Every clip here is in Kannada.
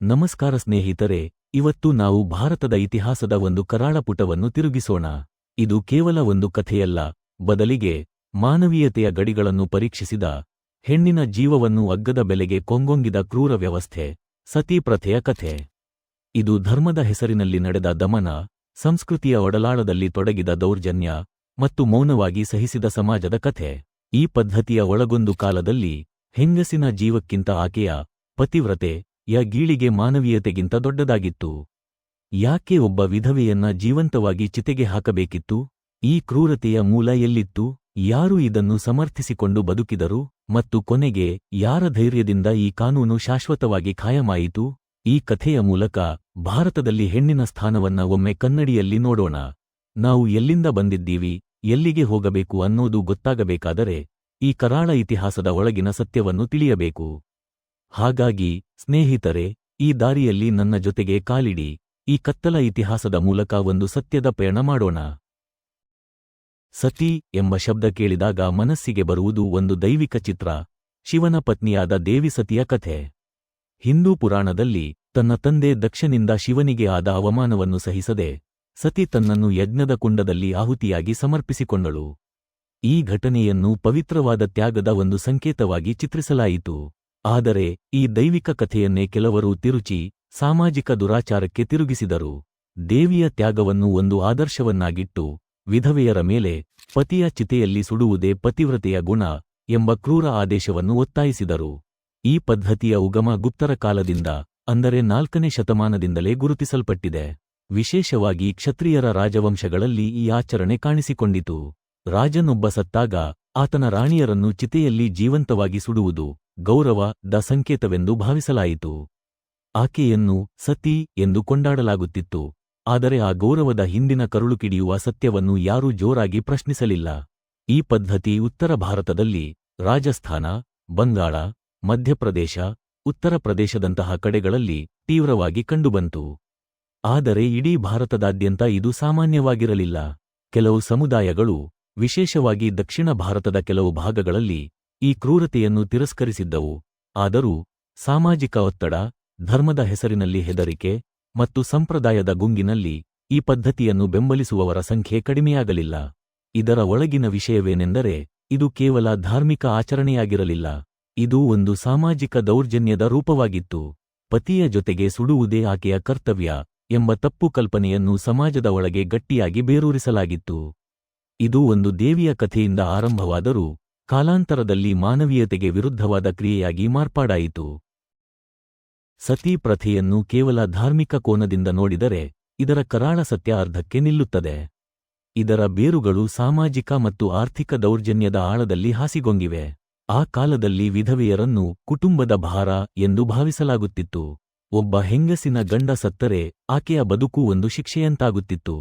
ನಮಸ್ಕಾರ ಸ್ನೇಹಿತರೆ, ಇವತ್ತು ನಾವು ಭಾರತದ ಇತಿಹಾಸದ ಒಂದು ಕರಾಳ ಪುಟವನ್ನು ತಿರುಗಿಸೋಣ. ಇದು ಕೇವಲ ಒಂದು ಕಥೆಯಲ್ಲ, ಬದಲಿಗೆ ಮಾನವೀಯತೆಯ ಗಡಿಗಳನ್ನು ಪರೀಕ್ಷಿಸಿದ ಹೆಣ್ಣಿನ ಜೀವವನ್ನು ಅಗ್ಗದ ಬೆಲೆಗೆ ಕೊಂಗೊಂಗಿದ ಕ್ರೂರ ವ್ಯವಸ್ಥೆ ಸತೀಪ್ರಥೆಯ ಕಥೆ. ಇದು ಧರ್ಮದ ಹೆಸರಿನಲ್ಲಿ ನಡೆದ ದಮನ, ಸಂಸ್ಕೃತಿಯ ಒಡಲಾಳದಲ್ಲಿ ತೊಡಗಿದ ದೌರ್ಜನ್ಯ ಮತ್ತು ಮೌನವಾಗಿ ಸಹಿಸಿದ ಸಮಾಜದ ಕಥೆ. ಈ ಪದ್ಧತಿಯ ಒಳಗೊಂದು ಕಾಲದಲ್ಲಿ ಹೆಂಗಸಿನ ಜೀವಕ್ಕಿಂತ ಆಕೆಯ ಪತಿವ್ರತೆ ಯ ಗೀಳಿಗೆ ಮಾನವೀಯತೆಗಿಂತ ದೊಡ್ಡದಾಗಿತ್ತು. ಯಾಕೆ ಒಬ್ಬ ವಿಧವೆಯನ್ನ ಜೀವಂತವಾಗಿ ಚಿತೆಗೆ ಹಾಕಬೇಕಿತ್ತು? ಈ ಕ್ರೂರತೆಯ ಮೂಲ ಎಲ್ಲಿತ್ತು? ಯಾರು ಇದನ್ನು ಸಮರ್ಥಿಸಿಕೊಂಡು ಬದುಕಿದರು? ಮತ್ತು ಕೊನೆಗೆ, ಯಾರ ಧೈರ್ಯದಿಂದ ಈ ಕಾನೂನು ಶಾಶ್ವತವಾಗಿ ಖಾಯಮಾಯಿತು? ಈ ಕಥೆಯ ಮೂಲಕ ಭಾರತದಲ್ಲಿ ಹೆಣ್ಣಿನ ಸ್ಥಾನವನ್ನ ಒಮ್ಮೆ ಕನ್ನಡಿಯಲ್ಲಿ ನೋಡೋಣ. ನಾವು ಎಲ್ಲಿಂದ ಬಂದಿದ್ದೀವಿ? ಎಲ್ಲಿಗೆ ಹೋಗಬೇಕು ಅನ್ನೋದು ಗೊತ್ತಾಗಬೇಕಾದರೆ, ಈ ಕರಾಳ ಇತಿಹಾಸದ ಒಳಗಿನ ಸತ್ಯವನ್ನು ತಿಳಿಯಬೇಕು. ಹಾಗಾಗಿ, ಸ್ನೇಹಿತರೆ, ಈ ದಾರಿಯಲ್ಲಿ ನನ್ನ ಜೊತೆಗೆ ಕಾಲಿಡಿ. ಈ ಕತ್ತಲ ಇತಿಹಾಸದ ಮೂಲಕ ಒಂದು ಸತ್ಯದ ಪಯಣ ಮಾಡೋಣ. ಸತಿ ಎಂಬ ಶಬ್ದ ಕೇಳಿದಾಗ ಮನಸ್ಸಿಗೆ ಬರುವುದು ಒಂದು ದೈವಿಕ ಚಿತ್ರ. ಶಿವನ ಪತ್ನಿಯಾದ ದೇವಿ ಸತಿಯ ಕಥೆ. ಹಿಂದೂ ಪುರಾಣದಲ್ಲಿ, ತನ್ನ ತಂದೆ ದಕ್ಷನಿಂದ ಶಿವನಿಗೆ ಆದ ಅವಮಾನವನ್ನು ಸಹಿಸದೆ, ಸತಿ ತನ್ನನ್ನು ಯಜ್ಞದ ಕುಂಡದಲ್ಲಿ ಆಹುತಿಯಾಗಿ ಸಮರ್ಪಿಸಿಕೊಂಡಳು. ಈ ಘಟನೆಯನ್ನು ಪವಿತ್ರವಾದ ತ್ಯಾಗದ ಒಂದು ಸಂಕೇತವಾಗಿ ಚಿತ್ರಿಸಲಾಯಿತು. ಆದರೆ ಈ ದೈವಿಕ ಕಥೆಯನ್ನೇ ಕೆಲವರು ತಿರುಚಿ ಸಾಮಾಜಿಕ ದುರಾಚಾರಕ್ಕೆ ತಿರುಗಿಸಿದರು. ದೇವಿಯ ತ್ಯಾಗವನ್ನು ಒಂದು ಆದರ್ಶವನ್ನಾಗಿಟ್ಟು ವಿಧವೆಯರ ಮೇಲೆ ಪತಿಯ ಚಿತೆಯಲ್ಲಿ ಸುಡುವುದೇ ಪತಿವ್ರತೆಯ ಗುಣ ಎಂಬ ಕ್ರೂರ ಆದೇಶವನ್ನು ಒತ್ತಾಯಿಸಿದರು. ಈ ಪದ್ಧತಿಯ ಉಗಮ ಗುಪ್ತರ ಕಾಲದಿಂದ ಅಂದರೆ ನಾಲ್ಕನೇ ಶತಮಾನದಿಂದಲೇ ಗುರುತಿಸಲ್ಪಟ್ಟಿದೆ. ವಿಶೇಷವಾಗಿ ಕ್ಷತ್ರಿಯರ ರಾಜವಂಶಗಳಲ್ಲಿ ಈ ಆಚರಣೆ ಕಾಣಿಸಿಕೊಂಡಿತು. ರಾಜನೊಬ್ಬ ಸತ್ತಾಗ ಆತನ ರಾಣಿಯರನ್ನು ಚಿತೆಯಲ್ಲಿ ಜೀವಂತವಾಗಿ ಸುಡುವುದು ಗೌರವ ದ ಸಂಕೇತವೆಂದು ಭಾವಿಸಲಾಯಿತು. ಆಕೆಯನ್ನು ಸತಿ ಎಂದು ಕೊಂಡಾಡಲಾಗುತ್ತಿತ್ತು. ಆದರೆ ಆ ಗೌರವದ ಹಿಂದಿನ ಕರುಳುಕಿಡಿಯುವ ಸತ್ಯವನ್ನು ಯಾರೂ ಜೋರಾಗಿ ಪ್ರಶ್ನಿಸಲಿಲ್ಲ. ಈ ಪದ್ಧತಿ ಉತ್ತರ ಭಾರತದಲ್ಲಿ ರಾಜಸ್ಥಾನ, ಬಂಗಾಳ, ಮಧ್ಯಪ್ರದೇಶ, ಉತ್ತರ ಪ್ರದೇಶದಂತಹ ಕಡೆಗಳಲ್ಲಿ ತೀವ್ರವಾಗಿ ಕಂಡುಬಂತು. ಆದರೆ ಇಡೀ ಭಾರತದಾದ್ಯಂತ ಇದು ಸಾಮಾನ್ಯವಾಗಿರಲಿಲ್ಲ. ಕೆಲವು ಸಮುದಾಯಗಳು, ವಿಶೇಷವಾಗಿ ದಕ್ಷಿಣ ಭಾರತದ ಕೆಲವು ಭಾಗಗಳಲ್ಲಿ ಈ ಕ್ರೂರತೆಯನ್ನು ತಿರಸ್ಕರಿಸಿದ್ದವು. ಆದರೂ ಸಾಮಾಜಿಕ ಒತ್ತಡ, ಧರ್ಮದ ಹೆಸರಿನಲ್ಲಿ ಹೆದರಿಕೆ ಮತ್ತು ಸಂಪ್ರದಾಯದ ಗುಂಗಿನಲ್ಲಿ ಈ ಪದ್ಧತಿಯನ್ನು ಬೆಂಬಲಿಸುವವರ ಸಂಖ್ಯೆ ಕಡಿಮೆಯಾಗಲಿಲ್ಲ. ಇದರ ಒಳಗಿನ ವಿಷಯವೇನೆಂದರೆ ಇದು ಕೇವಲ ಧಾರ್ಮಿಕ ಆಚರಣೆಯಾಗಿರಲಿಲ್ಲ. ಇದು ಒಂದು ಸಾಮಾಜಿಕ ದೌರ್ಜನ್ಯದ ರೂಪವಾಗಿತ್ತು. ಪತಿಯ ಜೊತೆಗೆ ಸುಡುವುದೇ ಆಕೆಯ ಕರ್ತವ್ಯ ಎಂಬ ತಪ್ಪು ಕಲ್ಪನೆಯನ್ನು ಸಮಾಜದ ಒಳಗೆ ಗಟ್ಟಿಯಾಗಿ ಬೇರೂರಿಸಲಾಗಿತ್ತು. ಇದು ಒಂದು ದೇವಿಯ ಕಥೆಯಿಂದ ಆರಂಭವಾದರೂ ಕಾಲಾಂತರದಲ್ಲಿ ಮಾನವೀಯತೆಗೆ ವಿರುದ್ಧವಾದ ಕ್ರಿಯೆಯಾಗಿ ಮಾರ್ಪಾಡಾಯಿತು. ಸತೀ ಪ್ರಥೆಯನ್ನು ಕೇವಲ ಧಾರ್ಮಿಕ ಕೋನದಿಂದ ನೋಡಿದರೆ ಇದರ ಕರಾಳ ಸತ್ಯ ಅರ್ಧಕ್ಕೆ ನಿಲ್ಲುತ್ತದೆ. ಇದರ ಬೇರುಗಳು ಸಾಮಾಜಿಕ ಮತ್ತು ಆರ್ಥಿಕ ದೌರ್ಜನ್ಯದ ಆಳದಲ್ಲಿ ಹಾಸಿಗೊಂಗಿವೆ ಆ ಕಾಲದಲ್ಲಿ ವಿಧವೆಯರನ್ನು ಕುಟುಂಬದ ಭಾರ ಎಂದು ಭಾವಿಸಲಾಗುತ್ತಿತ್ತು. ಒಬ್ಬ ಹೆಂಗಸಿನ ಗಂಡ ಸತ್ತರೆ ಆಕೆಯ ಬದುಕು ಒಂದು ಶಿಕ್ಷೆಯಂತಾಗುತ್ತಿತ್ತು.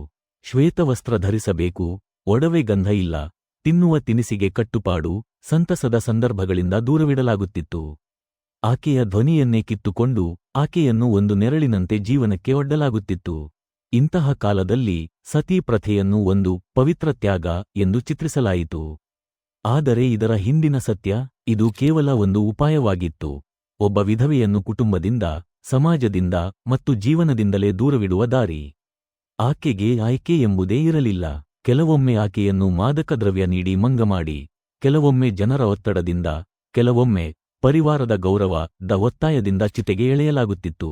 ಶ್ವೇತವಸ್ತ್ರ ಧರಿಸಬೇಕು, ಒಡವೆ ಗಂಧ ಇಲ್ಲ ತಿನ್ನುವ ತಿನಿಸಿಗೆ ಕಟ್ಟುಪಾಡು ಸಂತಸದ ಸಂದರ್ಭಗಳಿಂದ ದೂರವಿಡಲಾಗುತ್ತಿತ್ತು. ಆಕೆಯ ಧ್ವನಿಯನ್ನೇ ಕಿತ್ತುಕೊಂಡು ಆಕೆಯನ್ನು ಒಂದು ನೆರಳಿನಂತೆ ಜೀವನಕ್ಕೆ ಒಡ್ಡಲಾಗುತ್ತಿತ್ತು. ಇಂತಹ ಕಾಲದಲ್ಲಿ ಸತೀ ಪ್ರಥೆಯನ್ನು ಒಂದು ಪವಿತ್ರ ತ್ಯಾಗ ಎಂದು ಚಿತ್ರಿಸಲಾಯಿತು. ಆದರೆ ಇದರ ಹಿಂದಿನ ಸತ್ಯ ಇದು ಕೇವಲ ಒಂದು ಉಪಾಯವಾಗಿತ್ತು. ಒಬ್ಬ ವಿಧವೆಯನ್ನು ಕುಟುಂಬದಿಂದ, ಸಮಾಜದಿಂದ ಮತ್ತು ಜೀವನದಿಂದಲೇ ದೂರವಿಡುವ ದಾರಿ. ಆಕೆಗೆ ಆಯ್ಕೆ ಎಂಬುದೇ ಇರಲಿಲ್ಲ. ಕೆಲವೊಮ್ಮೆ ಆಕೆಯನ್ನು ಮಾದಕ ದ್ರವ್ಯ ನೀಡಿ ಮಂಗಮಾಡಿ ಕೆಲವೊಮ್ಮೆ ಜನರ ಒತ್ತಡದಿಂದ, ಕೆಲವೊಮ್ಮೆ ಪರಿವಾರದ ಗೌರವ, ದ ಒತ್ತಾಯದಿಂದ ಚಿತೆಗೆ ಎಳೆಯಲಾಗುತ್ತಿತ್ತು.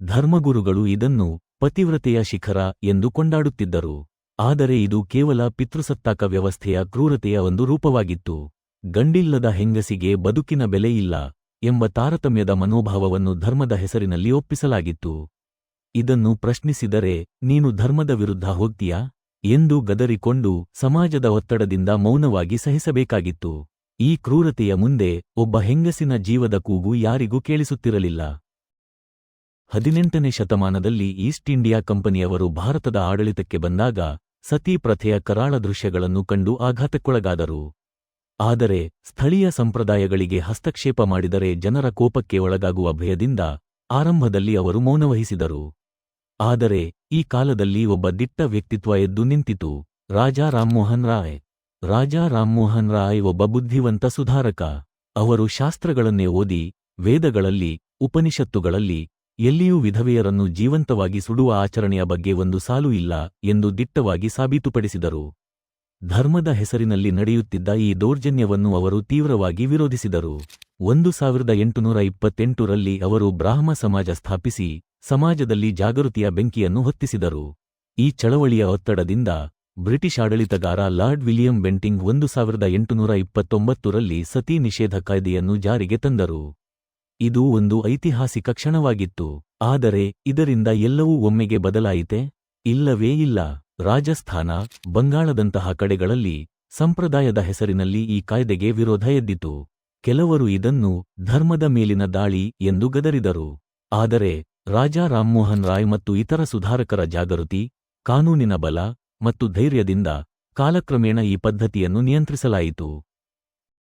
ಧರ್ಮಗುರುಗಳು ಇದನ್ನು ಪತಿವ್ರತೆಯ ಶಿಖರ ಎಂದು ಕೊಂಡಾಡುತ್ತಿದ್ದರು. ಆದರೆ ಇದು ಕೇವಲ ಪಿತೃಸತ್ತಾಕ ವ್ಯವಸ್ಥೆಯ ಕ್ರೂರತೆಯ ಒಂದು ರೂಪವಾಗಿತ್ತು. ಗಂಡಿಲ್ಲದ ಹೆಂಗಸಿಗೆ ಬದುಕಿನ ಬೆಲೆಯಿಲ್ಲ ಎಂಬ ತಾರತಮ್ಯದ ಮನೋಭಾವವನ್ನು ಧರ್ಮದ ಹೆಸರಿನಲ್ಲಿ ಒಪ್ಪಿಸಲಾಗಿತ್ತು. ಇದನ್ನು ಪ್ರಶ್ನಿಸಿದರೆ, ನೀನು ಧರ್ಮದ ವಿರುದ್ಧ ಹೋಗ್ತೀಯಾ? ಎಂದು ಗದರಿಕೊಂಡು ಸಮಾಜದ ಒತ್ತಡದಿಂದ ಮೌನವಾಗಿ ಸಹಿಸಬೇಕಾಗಿತ್ತು. ಈ ಕ್ರೂರತೆಯ ಮುಂದೆ ಒಬ್ಬ ಹೆಂಗಸಿನ ಜೀವದ ಕೂಗು ಯಾರಿಗೂ ಕೇಳಿಸುತ್ತಿರಲಿಲ್ಲ. ಹದಿನೆಂಟನೇ ಶತಮಾನದಲ್ಲಿ ಈಸ್ಟ್ ಇಂಡಿಯಾ ಕಂಪನಿಯವರು ಭಾರತದ ಆಡಳಿತಕ್ಕೆ ಬಂದಾಗ ಸತೀ ಪ್ರಥೆಯ ಕರಾಳ ದೃಶ್ಯಗಳನ್ನು ಕಂಡು ಆಘಾತಕ್ಕೊಳಗಾದರು. ಆದರೆ ಸ್ಥಳೀಯ ಸಂಪ್ರದಾಯಗಳಿಗೆ ಹಸ್ತಕ್ಷೇಪ ಮಾಡಿದರೆ ಜನರ ಕೋಪಕ್ಕೆ ಒಳಗಾಗುವ ಭಯದಿಂದ ಆರಂಭದಲ್ಲಿ ಅವರು ಮೌನವಹಿಸಿದರು. ಆದರೆ ಈ ಕಾಲದಲ್ಲಿ ಒಬ್ಬ ದಿಟ್ಟ ವ್ಯಕ್ತಿತ್ವ ಎದ್ದು ನಿಂತಿತು. ರಾಜಾ ರಾಮ್ಮೋಹನ್ ರಾಯ್. ರಾಜಾ ರಾಮ್ಮೋಹನ್ ರಾಯ್ ಒಬ್ಬ ಬುದ್ಧಿವಂತ ಸುಧಾರಕ. ಅವರು ಶಾಸ್ತ್ರಗಳನ್ನೇ ಓದಿ, ವೇದಗಳಲ್ಲಿ, ಉಪನಿಷತ್ತುಗಳಲ್ಲಿ, ಎಲ್ಲಿಯೂ ವಿಧವೆಯರನ್ನು ಜೀವಂತವಾಗಿ ಸುಡುವ ಆಚರಣೆಯ ಬಗ್ಗೆ ಒಂದು ಸಾಲು ಇಲ್ಲ ಎಂದು ದಿಟ್ಟವಾಗಿ ಸಾಬೀತುಪಡಿಸಿದರು. ಧರ್ಮದ ಹೆಸರಿನಲ್ಲಿ ನಡೆಯುತ್ತಿದ್ದ ಈ ದೌರ್ಜನ್ಯವನ್ನು ಅವರು ತೀವ್ರವಾಗಿ ವಿರೋಧಿಸಿದರು. ಒಂದು ಸಾವಿರದ ಎಂಟುನೂರ ಇಪ್ಪತ್ತೆಂಟರಲ್ಲಿ ಅವರು ಬ್ರಾಹ್ಮ ಸಮಾಜ ಸ್ಥಾಪಿಸಿ ಸಮಾಜದಲ್ಲಿ ಜಾಗೃತಿಯ ಬೆಂಕಿಯನ್ನು ಹೊತ್ತಿಸಿದರು. ಈ ಚಳವಳಿಯ ಒತ್ತಡದಿಂದ ಬ್ರಿಟಿಷ್ ಆಡಳಿತಗಾರ ಲಾರ್ಡ್ ವಿಲಿಯಂ ಬೆಂಟಿಂಗ್ ಒಂದು ಸಾವಿರದ ಎಂಟುನೂರ ಇಪ್ಪತ್ತೊಂಬತ್ತರಲ್ಲಿ ಸತಿ ನಿಷೇಧ ಕಾಯ್ದೆಯನ್ನು ಜಾರಿಗೆ ತಂದರು. ಇದು ಒಂದು ಐತಿಹಾಸಿಕ ಕ್ಷಣವಾಗಿತ್ತು. ಆದರೆ ಇದರಿಂದ ಎಲ್ಲವೂ ಒಮ್ಮೆಗೆ ಬದಲಾಯಿತೆ? ಇಲ್ಲವೇ ಇಲ್ಲ. ರಾಜಸ್ಥಾನ, ಬಂಗಾಳದಂತಹ ಕಡೆಗಳಲ್ಲಿ ಸಂಪ್ರದಾಯದ ಹೆಸರಿನಲ್ಲಿ ಈ ಕಾಯ್ದೆಗೆ ವಿರೋಧ ಎದ್ದಿತು. ಕೆಲವರು ಇದನ್ನು ಧರ್ಮದ ಮೇಲಿನ ದಾಳಿ ಎಂದು ಗದರಿದರು. ಆದರೆ ರಾಜಾ ರಾಮ್ಮೋಹನ್ ರಾಯ್ ಮತ್ತು ಇತರ ಸುಧಾರಕರ ಜಾಗೃತಿ, ಕಾನೂನಿನ ಬಲ ಮತ್ತು ಧೈರ್ಯದಿಂದ ಕಾಲಕ್ರಮೇಣ ಈ ಪದ್ಧತಿಯನ್ನು ನಿಯಂತ್ರಿಸಲಾಯಿತು.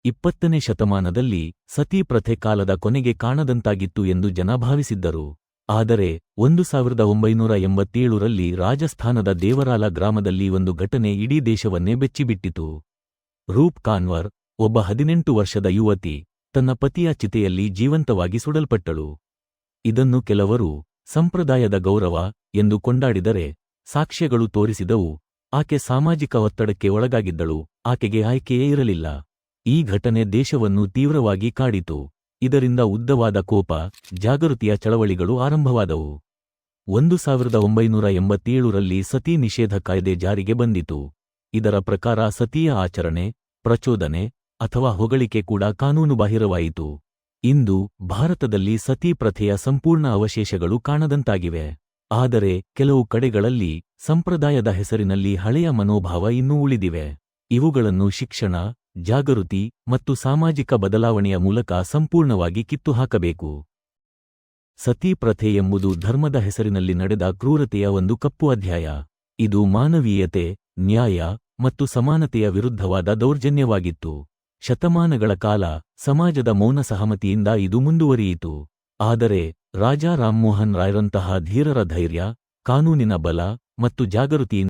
ಇಪ್ಪತ್ತನೇ ಶತಮಾನದಲ್ಲಿ ಸತಿ ಪ್ರಥೆ ಕಾಲದ ಕೊನೆಗೆ ಕಾಣದಂತಾಗಿತ್ತು ಎಂದು ಜನ ಭಾವಿಸಿದ್ದರು. ಆದರೆ ಒಂದು ಸಾವಿರದ ಒಂಬೈನೂರ ಎಂಬತ್ತೇಳರಲ್ಲಿ ರಾಜಸ್ಥಾನದ ದೇವರಾಲ ಗ್ರಾಮದಲ್ಲಿ ಒಂದು ಘಟನೆ ಇಡೀ ದೇಶವನ್ನೇ ಬೆಚ್ಚಿಬಿಟ್ಟಿತು. ರೂಪ್ ಕಾನ್ವರ್ ಒಬ್ಬ ಹದಿನೆಂಟು ವರ್ಷದ ಯುವತಿ ತನ್ನ ಪತಿಯ ಚಿತೆಯಲ್ಲಿ ಜೀವಂತವಾಗಿ ಸುಡಲ್ಪಟ್ಟಳು. ಇದನ್ನು ಕೆಲವರು ಸಂಪ್ರದಾಯದ ಗೌರವ ಎಂದು ಕೊಂಡಾಡಿದರೆ ಸಾಕ್ಷ್ಯಗಳು ತೋರಿಸಿದವು. ಆಕೆ ಸಾಮಾಜಿಕ ಒತ್ತಡಕ್ಕೆ ಒಳಗಾಗಿದ್ದಳು, ಆಕೆಗೆ ಆಯ್ಕೆಯೇ ಇರಲಿಲ್ಲ. ಈ ಘಟನೆ ದೇಶವನ್ನು ತೀವ್ರವಾಗಿ ಕಾಡಿತು. ಇದರಿಂದ ಉದ್ದವಾದ ಕೋಪ, ಜಾಗೃತಿಯ ಚಳವಳಿಗಳು ಆರಂಭವಾದವು. ಒಂದು ಸಾವಿರದ ಒಂಬೈನೂರ ಎಂಬತ್ತೇಳರಲ್ಲಿ ಸತಿ ನಿಷೇಧ ಕಾಯ್ದೆ ಜಾರಿಗೆ ಬಂದಿತು. ಇದರ ಪ್ರಕಾರ ಸತೀಯ ಆಚರಣೆ, ಪ್ರಚೋದನೆ ಅಥವಾ ಹೊಗಳಿಕೆ ಕೂಡ ಕಾನೂನುಬಾಹಿರವಾಯಿತು. ಇಂದು ಭಾರತದಲ್ಲಿ ಸತಿ ಪ್ರಥೆಯ ಸಂಪೂರ್ಣ ಅವಶೇಷಗಳು ಕಾಣದಂತಾಗಿವೆ. ಆದರೆ ಕೆಲವು ಕಡೆಗಳಲ್ಲಿ ಸಂಪ್ರದಾಯದ ಹೆಸರಿನಲ್ಲಿ ಹಳೆಯ ಮನೋಭಾವ ಇನ್ನೂ ಉಳಿದಿವೆ. ಇವುಗಳನ್ನು ಶಿಕ್ಷಣ, ಜಾಗೃತಿ ಮತ್ತು ಸಾಮಾಜಿಕ ಬದಲಾವಣೆಯ ಮೂಲಕ ಸಂಪೂರ್ಣವಾಗಿ ಕಿತ್ತುಹಾಕಬೇಕು. ಸತಿ ಪ್ರಥೆ ಎಂಬುದು ಧರ್ಮದ ಹೆಸರಿನಲ್ಲಿ ನಡೆದ ಕ್ರೂರತೆಯ ಒಂದು ಕಪ್ಪು ಅಧ್ಯಾಯ. ಇದು ಮಾನವೀಯತೆ, ನ್ಯಾಯ ಮತ್ತು ಸಮಾನತೆಯ ವಿರುದ್ಧವಾದ ದೌರ್ಜನ್ಯವಾಗಿತ್ತು. ಶತಮಾನಗಳ ಕಾಲ ಸಮಾಜದ ಮೌನ ಸಹಮತಿಯಿಂದ ಇದು ಮುಂದುವರಿಯಿತು. ಆದರೆ ರಾಜಾ ರಾಮ್ಮೋಹನ್ ರಾಯ್ರಂತಹ ಧೀರರ ಧೈರ್ಯ, ಕಾನೂನಿನ ಬಲ ಮತ್ತು ಜಾಗೃತಿಯಿಂದ